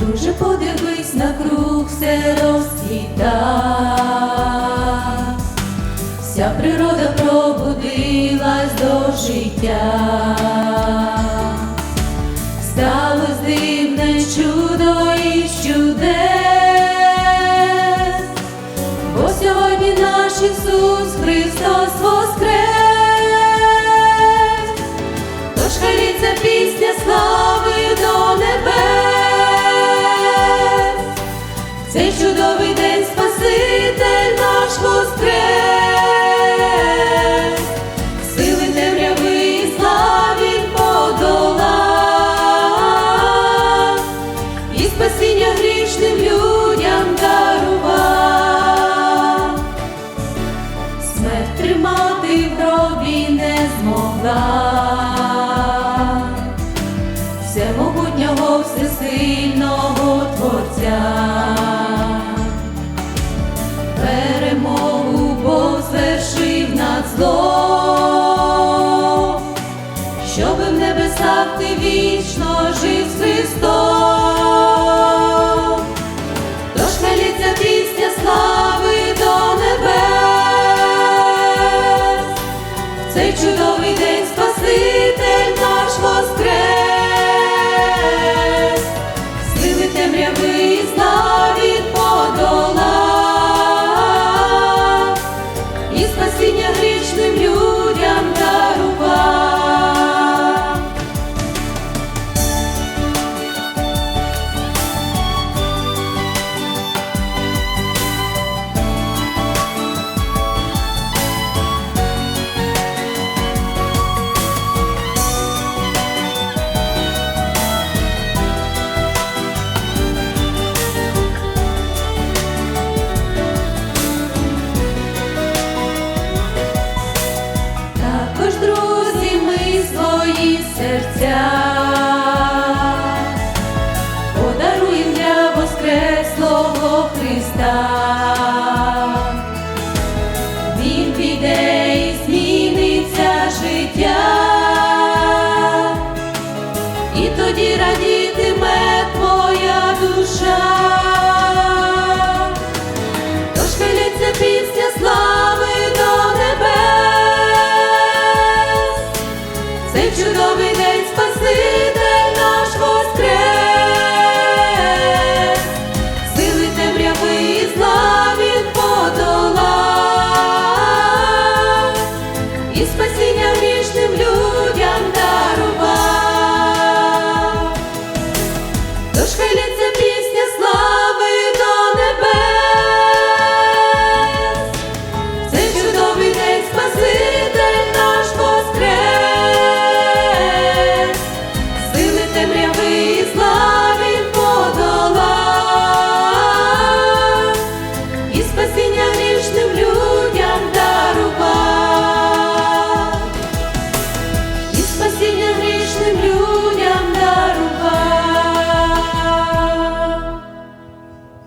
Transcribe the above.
Боже, подивись на круг, все розцвіта. Вся природа пробудилась до життя. Сталось дивне чудо із чудес, бо сьогодні наш Ісус Христос Цей чудовий день звершив щоб в небесах ти вічно жив з Христом. Тож хвалиться пісня слави Христа. Він піде і зміниться життя, і тоді душа.